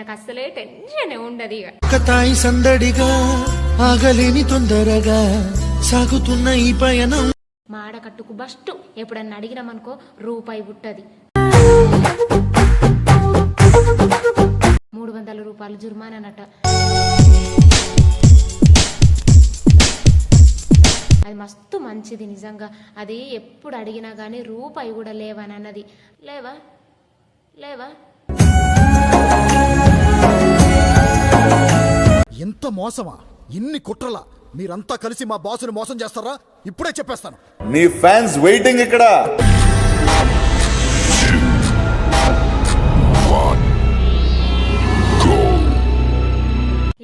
నాకు అస్సలే టెన్షన్ ఉండదు ఇక. కతాయి సందడిగా ఆగలేని తొందరగా సాగుతున్న ఈ పయనం. మా ఆడకట్టుకు బస్టు ఎప్పుడన్నా అడిగినామనుకో రూపాయి పుట్టది. మూడు వందల రూపాయలు జుర్మానట అది మస్తు మంచిది నిజంగా. అది ఎప్పుడు అడిగినా కానీ రూపాయి కూడా లేవని అన్నది లేవా? లేవా? ఎంత మోసమా? ఇన్ని కుట్రలా. మీరంతా కలిసి మా బాసుని మోసం చేస్తారా? ఇప్పుడే చెప్పేస్తాను. నీ ఫ్యాన్స్ వెయిటింగ్ ఇక్కడ.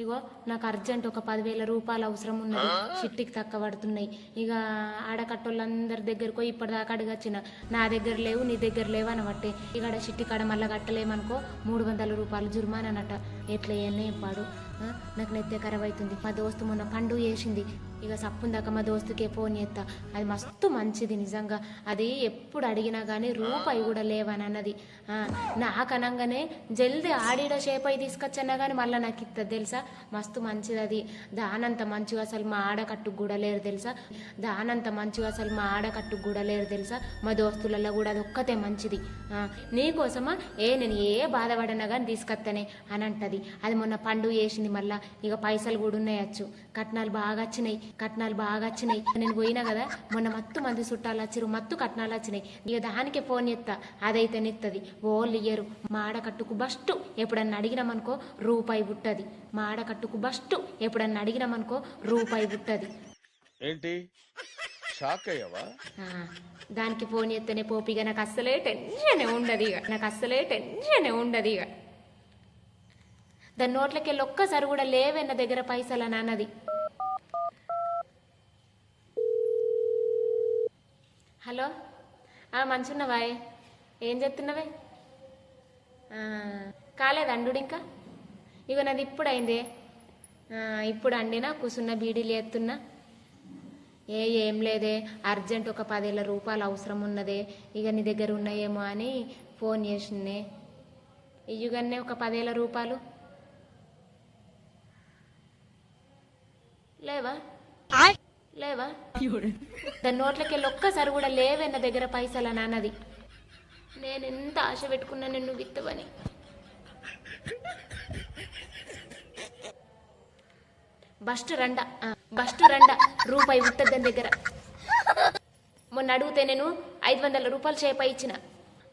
ఇగో నాకు అర్జెంట్ ఒక పదివేల రూపాయలు అవసరం ఉన్నది. చిట్టికి తక్కువ పడుతున్నాయి ఇక ఆడకట్టోళ్ళందరి దగ్గరకు ఇప్పటిదాకా అడగచ్చిన. నా దగ్గర లేవు నీ దగ్గర లేవు అనబట్టే. ఇక ఆడ చిట్టి కాడ మళ్ళీ కట్టలేమనుకో మూడు వందల రూపాయలు జుర్మానట ఎట్లా ఏం పాడు? నాకు నెత్తే ఖరాబ్ అవుతుంది మా దోస్తు మొన్న పండు వేసింది ఇక సప్పుందాక మా దోస్తుకే ఫోన్ చేస్తా అది మస్తు మంచిది నిజంగా. అది ఎప్పుడు అడిగినా కానీ రూపాయి కూడా లేవని అన్నది నాకు అనగానే జల్దీ ఆడిడ షేప్ అయి తీసుకొచ్చన్నా కానీ మళ్ళీ నాకు ఇస్తుంది తెలుసా? మస్తు మంచిది అది. దానంత మంచిగా అసలు మా ఆడకట్టుకు కూడా లేరు తెలుసా? దానంత మంచిగా అసలు మా ఆడకట్టుకు కూడా లేరు తెలుసా? మా దోస్తులలో కూడా అది ఒక్కతే మంచిది. నీకోసమా ఏ నేను ఏ బాధపడినా కానీ తీసుకొస్తానే అని అంటది. అది మొన్న పండు వేసింది మళ్ళా. ఇక పైసలు కూడా ఉన్నాయచ్చు కట్నాలు బాగా వచ్చినాయి. కట్నాలు బాగా వచ్చినాయి. నేను పోయినా కదా మొన్న మత్తు మంది చుట్టాలు వచ్చిరు మత్తు కట్నాలు వచ్చినాయి. ఇక దానికే ఫోన్ ఎత్తా అదైతే నిత్తది. ఓళ్ళు ఇయ్యరు. మా ఆడకట్టుకు బస్టు ఎప్పుడన్నా అడిగినామనుకో రూపాయి పుట్టది. మా ఆడకట్టుకు బస్టు ఎప్పుడన్నా అడిగినామనుకో రూపాయి పుట్టది. ఏంటి? షాక్ అయ్యావా? ఆ, దానికి ఫోన్ చేస్తేనే పోపిగా నాకు అస్సలే టెన్షన్ ఉండదు ఇక. నాకు అస్సలే టెన్షన్ ఉండదు ఇక. దాని నోట్లకి ఒక్కసారి కూడా లేవే నా దగ్గర పైసలు అని అన్నది హలో? ఆ, మంచున్నవాయ్. ఏం చెప్తున్నావే కాలేదు అండు ఇంకా ఇక నాది ఇప్పుడు అయిందే ఇప్పుడు అండినా కూసున్న బీడీలు ఎత్తున్నా. ఏ ఏం లేదే. అర్జెంట్ ఒక పదేళ్ళ రూపాయలు అవసరం ఉన్నదే ఇక నీ దగ్గర ఉన్నాయేమో అని ఫోన్ చేసిందే ఇయ్యుగానే ఒక పదేళ్ళ రూపాయలు లేవా? లేవా? దాని నోట్లకి వెళ్ళి ఒక్కసారి కూడా లేవే నా దగ్గర పైసలు అని అన్నది నేను ఎంత ఆశ పెట్టుకున్నా నిన్ను విత్తవని. బస్ట్ రండ. బస్ట్ రండ. రూపాయి ఉంటుంది దాని దగ్గర. మొన్న అడిగితే నేను ఐదు వందల రూపాయలు చేప ఇచ్చిన.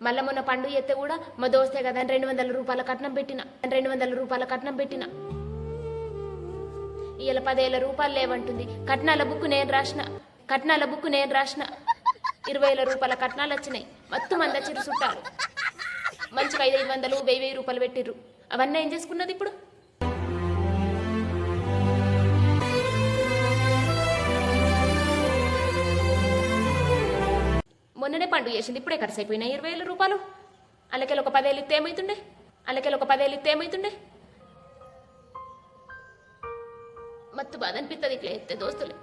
మళ్ళీ మొన్న పండుగ ఎత్తే కూడా మా దోస్తే కదా రెండు వందల రూపాయల కట్నం పెట్టిన. రెండు వందల రూపాయల కట్నం పెట్టిన. ఇవాళ పదేళ్ళ రూపాయలు లేవంటుంది. కట్నాల బుక్ నేను రాసిన కట్నాల బుక్ నేను రాసిన. ఇరవై వేల రూపాయల కట్నాలు వచ్చినాయి. మొత్తం మంది వచ్చిర్రు చుట్టాలు మంచిగా ఐదు ఐదు వందలు వెయ్యి వెయ్యి రూపాయలు పెట్టిర్రు. అవన్నీ ఏం చేసుకున్నది ఇప్పుడు? మొన్ననే పండుగ చేసింది. ఇప్పుడే ఖర్చు అయిపోయినాయి ఇరవై వేల రూపాయలు అల్లకెళ్ళి ఒక పదేళ్ళు ఇస్తే ఏమవుతుండే అల్లకెళ్ళి ఒక పదేళ్ళు ఇస్తే ఏమవుతుండే మత్తు బాధ అనిపిస్తుంది ఇట్లా ఎత్తే దోస్తులే.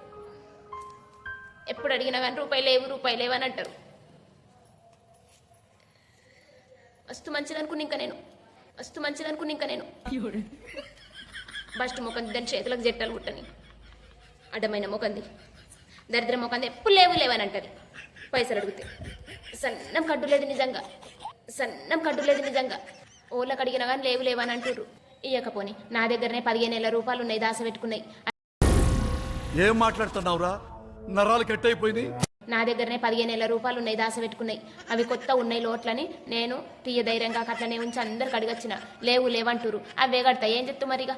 ఎప్పుడు అడిగినా కానీ రూపాయి లేవు రూపాయి లేవు అని అంటారు. మస్తు మంచిది అనుకుని ఇంకా నేను. మస్తు మంచిది అనుకుని ఇంకా నేను. బస్ట్ ముఖం దాని చేతులకు జట్టలు కుట్టని. అడ్డమైన ముఖంది. దరిద్ర ముఖంది ఎప్పుడు లేవు లేవని అంటది. పైసలు అడిగితే. సన్నం కడ్డు లేదు నిజంగా. సన్నం కడ్డు లేదు నిజంగా. ఓళ్ళకి అడిగినా కానీ లేవు లేవని అంటుర్రు. ఇయ్యకపోని. నా దగ్గరనే పదిహేను వేల రూపాయలు ఉన్నాయి దాస పెట్టుకున్నాయి ఏం మాట్లాడుతున్నావురా? నరాలు కట్ అయిపోయింది నా దగ్గరనే పదిహేను వేల రూపాయలు ఉన్నాయి దాస పెట్టుకున్నాయి అవి కొత్త ఉన్నాయి లోట్లని నేను తీయ ధైర్యంగా అట్లనే ఉంచి అందరికి అడగచ్చిన. లేవు లేవంటురు అవే కడతాయి. ఏం చెప్తూ మరిగా?